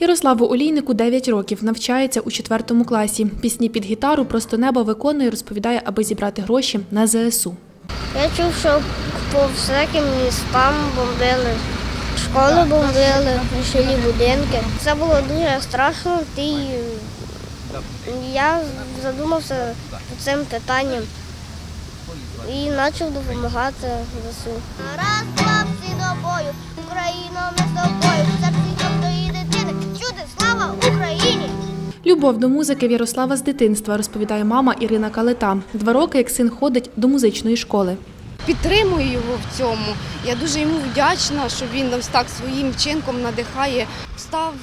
Ярославу Олійнику 9 років, навчається у 4 класі. Пісні під гітару просто небо виконує, розповідає, аби зібрати гроші на ЗСУ. Я чув, що по всяким містам бомбили, школи бомбили, жилі будинки. Це було дуже страшно, і я задумався цим питанням і почав допомагати ЗСУ. Раз, два, всі до бою, Україно, ми з тобою, серці кожної Любов до музики в Ярослава з дитинства, розповідає мама Ірина Калита. Два роки, як син ходить до музичної школи. підтримую його в цьому. Я дуже йому вдячна, що він нас так своїм вчинком надихає. Встав,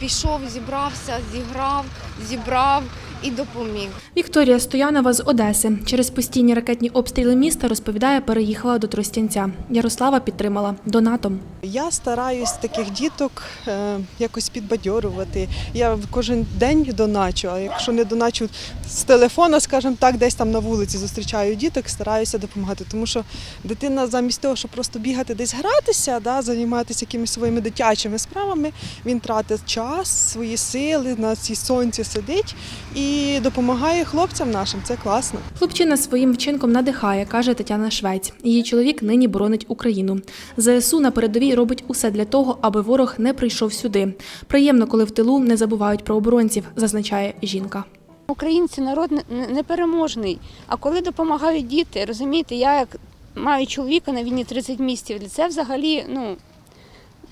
пішов, зібрався, зіграв, зібрав і допоміг. Вікторія Стоянова з Одеси. Через постійні ракетні обстріли міста, розповідає, переїхала до Тростянця. Ярослава підтримала донатом. Я стараюсь таких діток е, якось підбадьорувати. Я кожен день доначу, а якщо не доначу з телефона, скажімо так, десь там на вулиці зустрічаю діток, стараюся допомагати. Тому що дитина замість того, щоб просто бігати десь гратися, да, займатися якимись своїми дитячими справами, він тратить час, свої сили, на цій сонці сидить і допомагає хлопцям нашим. Це класно. Хлопчина своїм вчинком надихає, каже Тетяна Швець. Її чоловік нині боронить Україну. ЗСУ на передовій робить усе для того, аби ворог не прийшов сюди. Приємно, коли в тилу не забувають про оборонців, зазначає жінка. Українці народ не- не- непереможний. А коли допомагають діти, розумієте, я як маю чоловіка на війні 30 місяців, це взагалі ну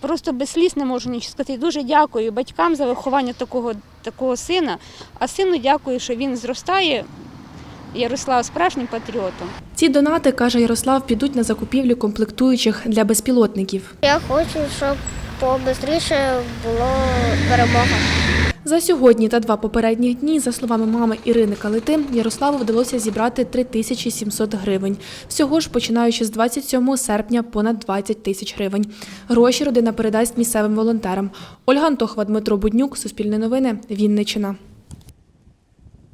просто без сліз не можу нічого сказати. Дуже дякую батькам за виховання такого, такого сина. А сину дякую, що він зростає. Ярослав справжнім патріотом. Ці донати, каже Ярослав, підуть на закупівлю комплектуючих для безпілотників. Я хочу, щоб побистріше було перемога. За сьогодні та два попередні дні, за словами мами Ірини Калити, Ярославу вдалося зібрати 3700 гривень. Всього ж, починаючи з 27 серпня, понад 20 тисяч гривень. Гроші родина передасть місцевим волонтерам. Ольга Антохова, Дмитро Буднюк, Суспільне новини, Вінниччина.